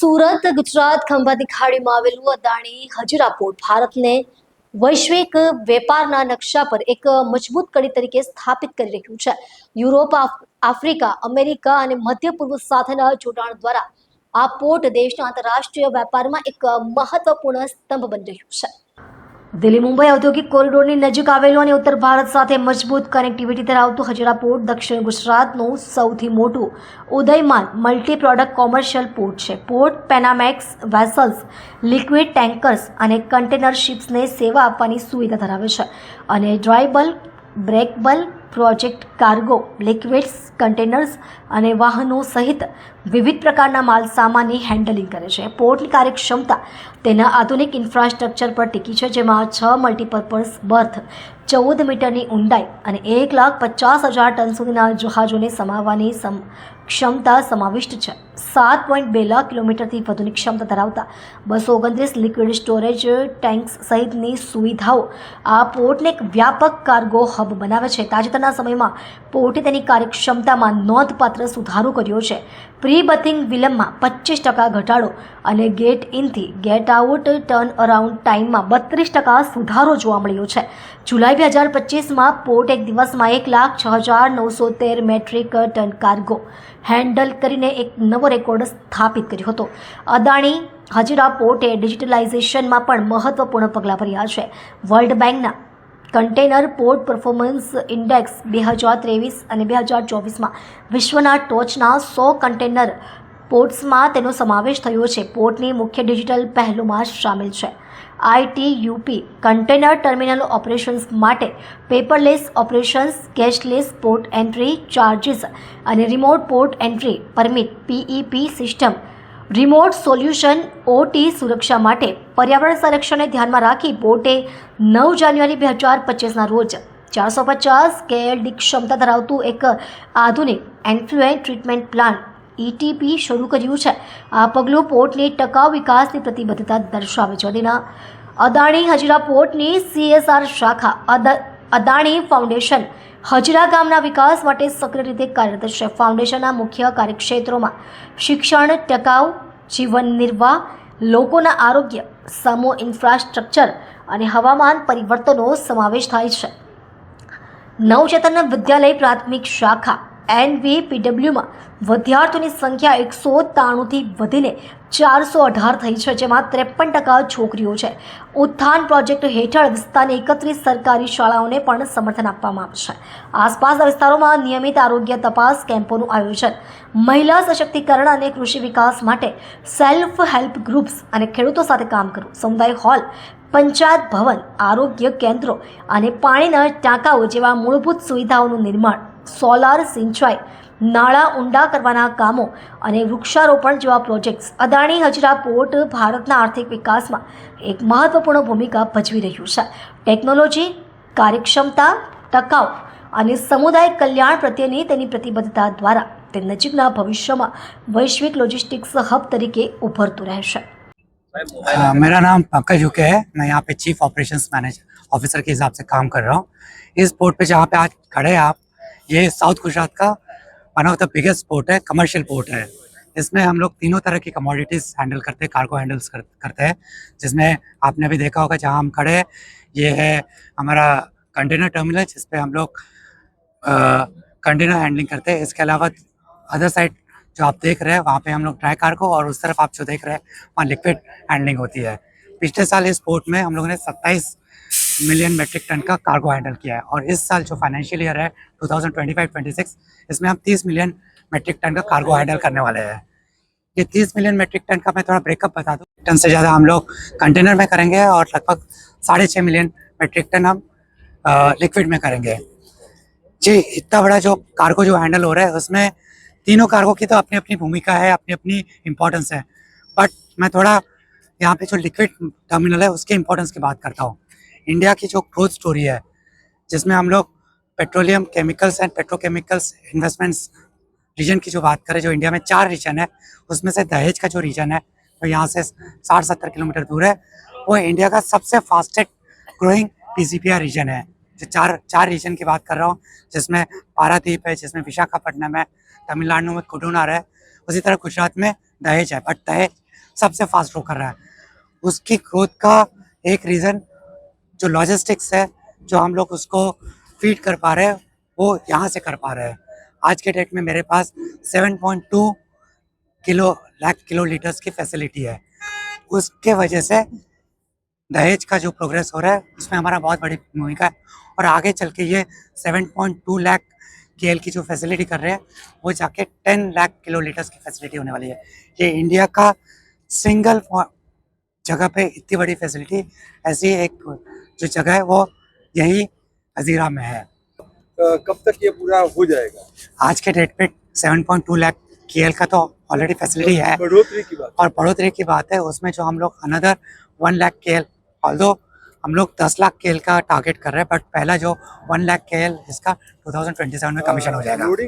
સુરત, ગુજરાત, ખંભાતી ખાડીમાં આવેલું અદાણી હજીરા પોર્ટ ભારતને વૈશ્વિક વેપારના નકશા પર એક મજબૂત કડી તરીકે સ્થાપિત કરી રહ્યું છે. યુરોપ, આફ- આફ્રિકા, અમેરિકા અને મધ્ય પૂર્વ સાથેના જોડાણ દ્વારા આ પોર્ટ દેશના આંતરરાષ્ટ્રીય વેપારમાં એક મહત્વપૂર્ણ સ્તંભ બની રહ્યું છે. દિલ્હી મુંબઈ ઔદ્યોગિક કોરિડોરની નજીક આવેલું અને ઉત્તર ભારત સાથે મજબૂત કનેક્ટિવિટી ધરાવતું હજીરા પોર્ટ દક્ષિણ ગુજરાતનું સૌથી મોટું ઉદયમાન મલ્ટી પ્રોડક્ટ કોમર્શિયલ પોર્ટ છે. Port Panamax vessels liquid tankers અને કન્ટેનર શિપ્સને સેવા આપવાની સુવિધા ધરાવે છે. અને dry bulk break bulk project cargo liquids containers અને વાહનો સહિત વિવિધ પ્રકારના માલ સામાનની હેન્ડલિંગ કરે છે. પોર્ટની કાર્યક્ષમતા તેના આધુનિક ઇન્ફ્રાસ્ટ્રક્ચર પર ટીકી છે, જેમાં છ મલ્ટીપર્પઝ બર્થ ચૌદ મીટરની ઊંડાઈ અને એક લાખ પચાસ હજાર ટન સુધીના જહાજોને સમાવવાની સમ, ક્ષમતા સમાવિષ્ટ છે. સાત પોઈન્ટ બે લાખ કિલોમીટરથી વધુની ક્ષમતા ધરાવતા બસો ઓગણત્રીસ લિક્વિડ સ્ટોરેજ ટેન્ક્સ સહિતની સુવિધાઓ આ પોર્ટને એક વ્યાપક કાર્ગો હબ બનાવે છે. તાજેતરના સમયમાં પોર્ટે તેની કાર્યક્ષમતામાં નોંધપાત્ર સુધારો કર્યો છે. પ્રી બથિંગ વિલંબમાં પચીસ ટકા ઘટાડો અને ગેટ ઇનથી ગેટ આઉટ ટર્ન અરાઉન્ડ ટાઈમમાં બત્રીસ ટકા સુધારો જોવા મળ્યો છે. જુલાઈ બે હજાર પચીસમાં પોર્ટ એક દિવસમાં એક લાખ છ હજાર નવસો તેર મેટ્રિક ટન કાર્ગો હેન્ડલ કરીને એક નવો રેકોર્ડ સ્થાપિત કર્યો હતો. અદાણી હજીરા પોર્ટે ડિજિટલાઇઝેશનમાં પણ મહત્વપૂર્ણ પગલાં ભર્યા છે. વર્લ્ડ બેંકના કન્ટેનર પોર્ટ પરફોર્મન્સ ઇન્ડેક્સ બે હજાર ત્રેવીસ અને બે હજાર ચોવીસમાં વિશ્વના ટોચના સો કન્ટેનર પોર્ટ્સમાં તેનો સમાવેશ થયો છે. પોર્ટની મુખ્ય ડિજિટલ પહેલોમાં સામેલ છે. IT UP container terminal operations માટે paperless operations cashless port entry charges અને remote port entry permit PEP system remote solution OT સુરક્ષા માટે પર્યાવરણ સંરક્ષણને ધ્યાનમાં રાખી પોર્ટે નવ જાન્યુઆરી બે હજાર પચીસના રોજ ચારસો પચાસ કેએલડી ક્ષમતા ધરાવતું એક આધુનિક એન્ફ્લુએન્ટ ટ્રીટમેન્ટ પ્લાન્ટ ઈટીપી શરૂ કર્યું છે. આ પગલું પોર્ટની ટકાઉ વિકાસની પ્રતિબદ્ધતા દર્શાવે છે. તેના અદાણી હજીરા પોર્ટની સીએસઆર શાખા અદ- અદાણી ફાઉન્ડેશન હજીરા ગામના વિકાસ માટે સક્રિય રીતે કાર્યરત છે. ફાઉન્ડેશનના મુખ્ય કાર્યક્ષેત્રોમાં શિક્ષણ, ટકાઉ, જીવન નિર્વાહ, લોકોના આરોગ્ય, સમૂહ ઇન્ફ્રાસ્ટ્રક્ચર અને હવામાન પરિવર્તનનો સમાવેશ થાય છે. નવચેતન વિદ્યાલય પ્રાથમિક શાખા એનવીપીડબ્લ્યુમાં વિદ્યાર્થીઓની સંખ્યા એકસો ત્રાણુંથી વધીને ચારસો અઢાર થઈ છે, જેમાં ત્રેપન ટકા છોકરીઓ છે. ઉત્થાન પ્રોજેક્ટ હેઠળ વિસ્તારની એકત્રીસ સરકારી શાળાઓને પણ સમર્થન આપવામાં આવશે આસપાસના વિસ્તારોમાં નિયમિત આરોગ્ય તપાસ કેમ્પોનું આયોજન. મહિલા સશક્તિકરણ અને કૃષિ વિકાસ માટે સેલ્ફ હેલ્પ ગ્રુપ્સ અને ખેડૂતો સાથે કામ કરવું. સમુદાય હોલ પંચાયત ભવન, આરોગ્ય કેન્દ્રો અને પાણીના ટાંકાઓ જેવા મૂળભૂત સુવિધાઓનું નિર્માણ, સોલાર સિંચાઈ, નાળા ઊંડા કરવાના કામો અને વૃક્ષારોપણ જેવા પ્રોજેક્ટ્સ. અદાણી હજરા પોર્ટ ભારતના આર્થિક વિકાસમાં એક મહત્વપૂર્ણ ભૂમિકા ભજવી રહ્યું છે. ટેકનોલોજી, કાર્યક્ષમતા, ટકાઉ અને સમુદાય કલ્યાણ પ્રત્યેની તેની પ્રતિબદ્ધતા દ્વારા તે નજીકના ભવિષ્યમાં વૈશ્વિક લોજિસ્ટિક્સ હબ તરીકે ઉભરતું રહેશે. हाँ, मेरा नाम पंकज हुके है। मैं यहाँ पे चीफ ऑपरेशंस मैनेजर ऑफिसर के हिसाब से काम कर रहा हूँ। इस पोर्ट पे जहाँ पे आज खड़े हैं आप ये साउथ गुजरात का one of the biggest port है कमर्शियल पोर्ट है। इसमें हम लोग तीनों तरह की कमोडिटीज हैंडल करते हैं कार्गो हैंडल्स कर, करते हैं। जिसमें आपने अभी देखा होगा जहाँ हम खड़े हैं ये है हमारा कंटेनर टर्मिनल जिसपे हम लोग कंटेनर हैंडलिंग करते हैं। इसके अलावा अदर साइड जो आप देख रहे हैं, वहाँ पे हम लोग ड्राई कार्गो और उस तरफ़ आप जो देख रहे हैं, वहाँ लिक्विड हैंडलिंग होती है। पिछले साल इस पोर्ट में हम लोगों ने 27 मिलियन मेट्रिक टन का कार्गो हैंडल किया है और इस साल जो फाइनेंशियल ईयर है 2025-26 इसमें हम 30 मिलियन मेट्रिक टन का कार्गो हैंडल करने वाले हैं। ये 30 मिलियन मेट्रिक टन का मैं थोड़ा ब्रेकअप बता दूँ। टन से ज़्यादा हम लोग कंटेनर में करेंगे और लगभग साढ़े छः मिलियन मेट्रिक टन हम लिक्विड में करेंगे। जी, इतना बड़ा जो कार्गो जो हैंडल हो रहा है, उसमें तीनों कार्गो की तो अपनी अपनी भूमिका है, अपनी अपनी इम्पोर्टेंस है। बट मैं थोड़ा यहाँ पे जो लिक्विड टर्मिनल है, उसके इम्पोर्टेंस की बात करता हूँ। इंडिया की जो ग्रोथ स्टोरी है, जिसमें हम लोग petroleum chemicals and petrochemicals investments region की जो बात करें, जो इंडिया में चार रीजन है, उसमें से दहेज का जो रीजन है वो यहाँ से साठ सत्तर किलोमीटर दूर है, वो इंडिया का सबसे फास्टेस्ट ग्रोइंग पीसीपीआर रीजन है। जो चार चार रीजन की बात कर रहा हूँ, जिसमें पारादीप है, जिसमें विशाखापट्टनम है तमिलनाडु में कुडूनार है, उसी तरह गुजरात में दहेज है बट दहेज सबसे फास्ट ग्रो कर रहा है। उसकी ग्रोथ का एक रीज़न जो लॉजिस्टिक्स है, जो हम लोग उसको फ़ीड कर पा रहे हैं, वो यहाँ से कर पा रहे हैं। आज के डेट में मेरे पास 7.2 किलो, लाख किलो लीटर्स की फैसिलिटी है। उसके वजह से दहेज का जो प्रोग्रेस हो रहा है, उसमें हमारा बहुत बड़ी भूमिका है। और आगे चल के ये 7.2 लाख के की जो फैसिलिटी कर रहे हैं वो जाके 10 लाख किलो लीटर्स की फैसिलिटी होने वाली है। ये इंडिया का सिंगल जगह पे इतनी बड़ी फैसिलिटी ऐसी एक जो जगह है वो यही हजीरा में है। अ, कब तक ये पूरा हो जाएगा? आज के डेट पे 7.2 लाख के का तो ऑलरेडी फैसिलिटी है। बढ़ोतरी की बात और बढ़ोतरी की बात है उसमें जो हम लोग अनदर वन लाख के एल ऑल्दो हम लोग दस लाख के एल का टारगेट कर रहे हैं बट पहला जो वन लाख के एल इसका 2027 में कमीशन हो जाएगा लोडिंग